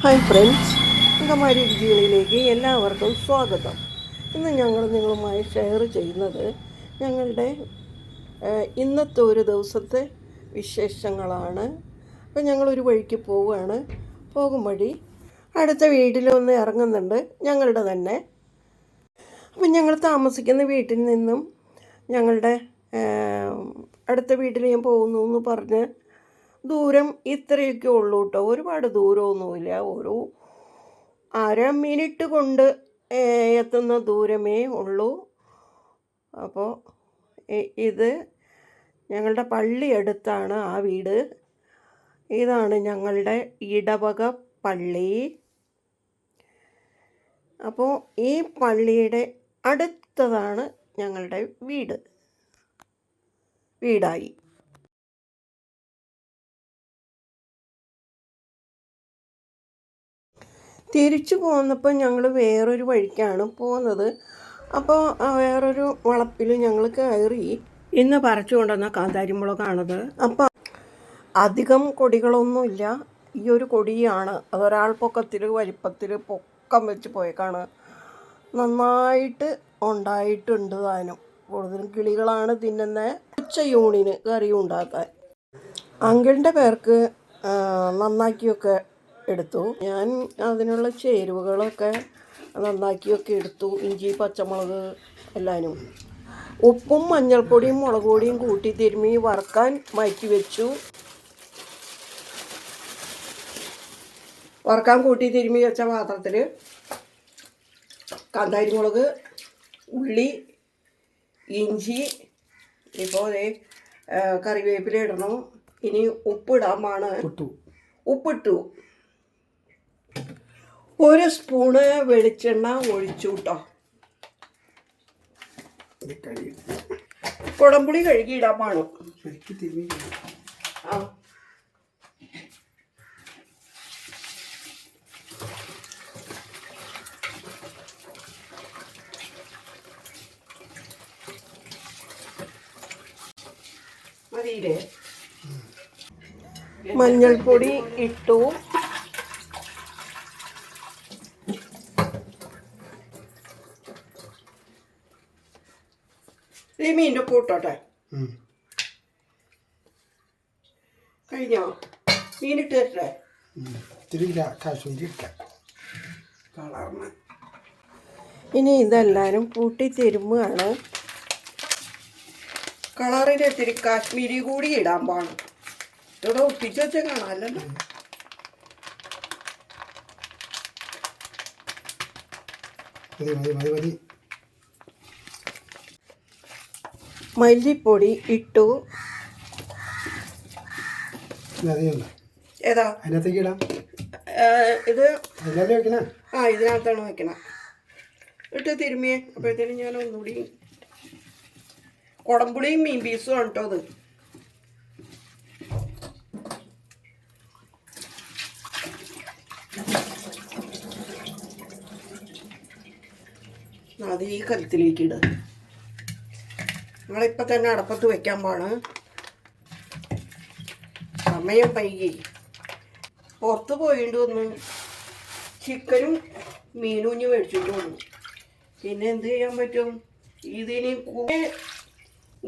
Hi friends അങ്കമാരി രുചികളിലേക്ക് എല്ലാവർക്കും സ്വാഗതം. ഇന്ന് ഞങ്ങൾ നിങ്ങളുമായി ഷെയർ ചെയ്യുന്നത് ഞങ്ങളുടെ ഇന്നത്തെ ഒരു ദിവസത്തെ വിശേഷങ്ങളാണ്. അപ്പോൾ ഞങ്ങളൊരു വഴിക്ക് പോവുകയാണ്. പോകും വഴി. അടുത്ത വീട്ടിലൊന്ന് ഇറങ്ങുന്നുണ്ട്. ഞങ്ങളുടെ തന്നെ. അപ്പം ഞങ്ങൾ താമസിക്കുന്ന വീട്ടിൽ നിന്നും ഞങ്ങളുടെ അടുത്ത വീട്ടിൽ ഞാൻ പോകുന്നു എന്ന് പറഞ്ഞ് ദൂരം ഇത്രയൊക്കെ ഉള്ളൂ കേട്ടോ ഒരുപാട് ദൂരമൊന്നുമില്ല. ഒരു അര മിനിറ്റ് കൊണ്ട് എത്തുന്ന ദൂരമേ ഉള്ളൂ. അപ്പോൾ ഇത് ഞങ്ങളുടെ പള്ളി അടുത്താണ് ആ വീട്. ഇതാണ് ഞങ്ങളുടെ ഇടവക പള്ളി. അപ്പോൾ ഈ പള്ളിയുടെ അടുത്തതാണ് ഞങ്ങളുടെ വീട്. വീടായി. തിരിച്ചു പോന്നപ്പോൾ ഞങ്ങൾ വേറൊരു വഴിക്കാണ് പോകുന്നത് അപ്പോൾ വേറൊരു വളപ്പിൽ ഞങ്ങൾ കയറി. ഇന്ന് പറിച്ചു കൊണ്ടുവന്ന കാന്താരിമുളകാണത്. അപ്പം അധികം കൊടികളൊന്നുമില്ല. ഈ ഒരു കൊടിയാണ്. അതൊരാൾ പൊക്കത്തിൽ വലിപ്പത്തിൽ പൊക്കം വെച്ച് പോയേക്കാണ്. നന്നായിട്ട് ഉണ്ടായിട്ടുണ്ട് താനും കൂടുതലും കിളികളാണ് തിന്നുന്ന. ഉച്ച യൂണിന് കറി ഉണ്ടാക്കാൻ. അങ്കിളിന്റെ പേർക്ക് നന്നാക്കിയൊക്കെ എടുത്തു. ഞാൻ അതിനുള്ള ചേരുവകളൊക്കെ നന്നാക്കിയൊക്കെ എടുത്തു. ഇഞ്ചി പച്ചമുളക് എല്ലാനും. ഉപ്പും മഞ്ഞൾപ്പൊടിയും മുളക് പൊടിയും കൂട്ടി തിരുമ്മി വറുക്കാൻ മാറ്റി വെച്ചു. വറുക്കാൻ കൂട്ടി തിരുമ്മി വെച്ച പാത്രത്തിൽ കാന്താരി മുളക് ഉള്ളി ഇഞ്ചി ഇപ്പോൾ കറിവേപ്പില ഇടണം. ഇനി ഉപ്പിടാൻ പാണ് ഉപ്പിട്ടു. ഒരു സ്പൂണ് വെളിച്ചെണ്ണ ഒഴിച്ചു കേട്ടോ കുടംപുളി കഴുകി ഇടാൻ പാടും ആ. മഞ്ഞൾപ്പൊടി ഇട്ടു. ഈ മീന്റെ കൂട്ടോട്ടെ കഴിഞ്ഞോ? മീനിട്ട് തരട്ടെ? തിരിയില്ല കാശ്മീരി കളർന്ന്. ഇനി ഇതെല്ലാവരും കൂട്ടി തിരുമ്മുകയാണ് കളറിന് ഇത്തിരി കാശ്മീരി കൂടി ഇടാൻ പാടും. ഇവിടെ ഒട്ടിച്ച് വെച്ച കാണാമല്ലോ മതി മതി മതി മതി. മല്ലിപ്പൊടി ഇട്ടു. ഏതാ? അതിനകത്തേക്ക് ഇടാം. ഇത് ആ ഇതിനകത്താണ് വെക്കണ. ഇട്ട് തിരുമ്മിയേ. അപ്പോഴത്തേനും ഞാൻ ഒന്നുകൂടി കുടംപുളിയും മീൻ പീസും ആണ് കേട്ടോ അത്. അത് ഈ കലത്തിലേക്ക് ഇട്. നിങ്ങളിപ്പോൾ തന്നെ അടപ്പത്ത് വയ്ക്കാൻ പാണ് സമയം വൈകി. പുറത്ത് പോയിട്ട് വന്നു ചിക്കനും മീനും ഇനി മേടിച്ചിട്ട് വന്നു. പിന്നെ എന്ത് ചെയ്യാൻ പറ്റും? ഇതിനി കൂടെ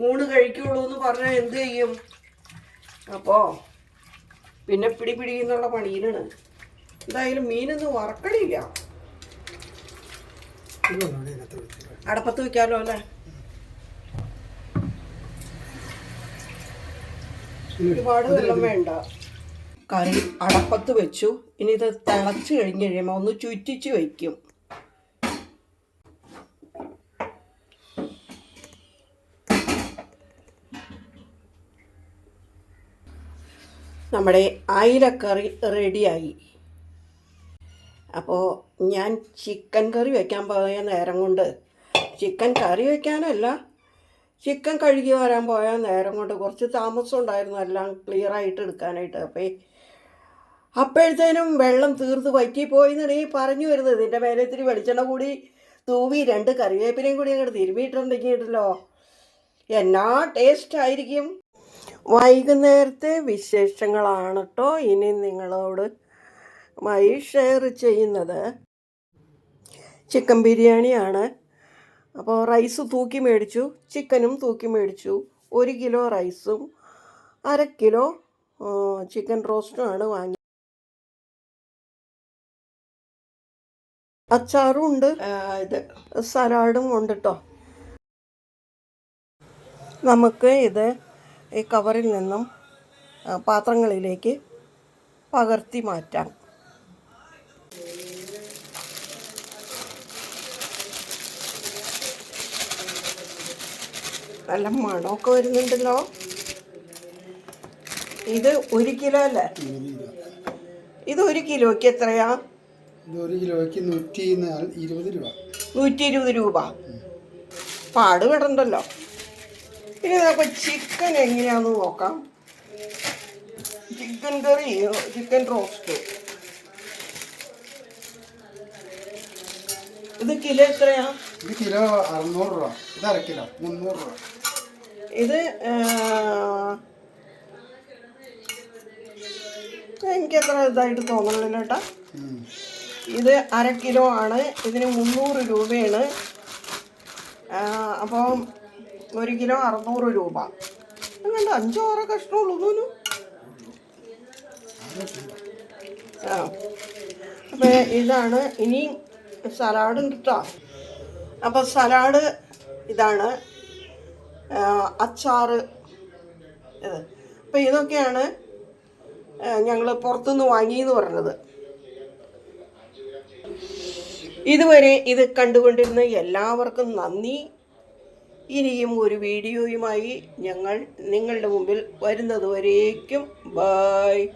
ഊണ് കഴിക്കുള്ളൂ എന്ന് പറഞ്ഞാൽ എന്ത് ചെയ്യും? അപ്പോൾ പിന്നെ പിടി പിടി എന്നുള്ള പണിയിലാണ്. എന്തായാലും മീനൊന്നും വറക്കണില്ല. അടപ്പത്ത് വെക്കാലോ അല്ലേ? ഒരുപാട് വെള്ളം വേണ്ട. കറി അടപ്പത്ത് വെച്ചു. ഇനി ഇത് തിളച്ച് കഴിഞ്ഞ് കഴിയുമ്പോൾ ഒന്ന് ചുറ്റിച്ച് വയ്ക്കും നമ്മുടെ അയിലക്കറി റെഡിയായി. അപ്പോൾ ഞാൻ ചിക്കൻ കറി വയ്ക്കാൻ പോയ നേരം കൊണ്ട് ചിക്കൻ കറി വെക്കാനല്ല ചിക്കൻ കഴുകി വരാൻ പോയ നേരം കൊണ്ട് കുറച്ച് താമസം ഉണ്ടായിരുന്നു. എല്ലാം ക്ലിയർ ആയിട്ട് എടുക്കാനായിട്ട്. അപ്പോൾ അപ്പോഴത്തേനും വെള്ളം തീർത്ത് വറ്റിപ്പോയി എന്നാണ് ഈ പറഞ്ഞു വരുന്നത്. ഇതിന്റെ മേലെ ഇത്തിരി വെളിച്ചെണ്ണ കൂടി തൂവി രണ്ട് കറിവേപ്പിലയും കൂടി അങ്ങോട്ട് തിരുമ്മിയിട്ടുണ്ടെങ്കിലോ എന്നാ ടേസ്റ്റ് ആയിരിക്കും. വൈകുന്നേരത്തെ വിശേഷങ്ങളാണ് കേട്ടോ ഇനി നിങ്ങളോട് മായി ഷെയർ ചെയ്യുന്നത്. ചിക്കൻ ബിരിയാണിയാണ്. അപ്പോൾ റൈസ് തൂക്കി മേടിച്ചു ചിക്കനും തൂക്കി മേടിച്ചു. ഒരു കിലോ റൈസും അര കിലോ ചിക്കൻ റോസ്റ്റുമാണ് വാങ്ങി. അച്ചാറും ഉണ്ട്. ഇത്. സലാഡും ഉണ്ട് കേട്ടോ നമുക്ക് ഇത് ഈ കവറിൽ നിന്നും പാത്രങ്ങളിലേക്ക് പകർത്തി മാറ്റാം. നല്ല മണമൊക്കെ വരുന്നുണ്ടല്ലോ. ഇത് ഒരു കിലോ അല്ലേ? ഇത് ഒരു കിലോയ്ക്ക് എത്രയാ? ഒരു കിലോയ്ക്ക് നൂറ്റി ഇരുപത് രൂപ. നൂറ്റി ഇരുപത് രൂപ. പാട് വിടണ്ടല്ലോ ഇനി നമുക്ക് ചിക്കൻ എങ്ങനെയാന്ന് നോക്കാം. ചിക്കൻ കറി ചിക്കൻ റോസ്റ്റ് ഇത് കിലോ എത്രയാ? ഇത് കിലോ അറുന്നൂറ് രൂപ. ഇത് അര കിലോ മുന്നൂറ് രൂപ. ഇത് എനിക്ക് അത്ര ഇതായിട്ട് തോന്നണില്ല കേട്ടാ. ഇത് അര കിലോ ആണ്. ഇതിന് മുന്നൂറ് രൂപയാണ്. അപ്പോൾ അപ്പം ഒരു കിലോ അറുന്നൂറ് രൂപ. അങ്ങനെ അഞ്ചോ ആറോ കഷ്ണമുള്ളൂ ആ. അപ്പം ഇതാണ്. ഇനി സലാഡും കിട്ടാം. അപ്പം സലാഡ് ഇതാണ്. അച്ചാറ്. ഇത്. അപ്പം ഇതൊക്കെയാണ് ഞങ്ങൾ പുറത്തുനിന്ന് വാങ്ങിയെന്ന് പറഞ്ഞത്. ഇതുവരെ ഇത് കണ്ടുകൊണ്ടിരുന്ന എല്ലാവർക്കും നന്ദി. ഇനിയും ഒരു വീഡിയോയുമായി ഞങ്ങൾ നിങ്ങളുടെ മുമ്പിൽ വരുന്നതുവരേക്കും ബൈ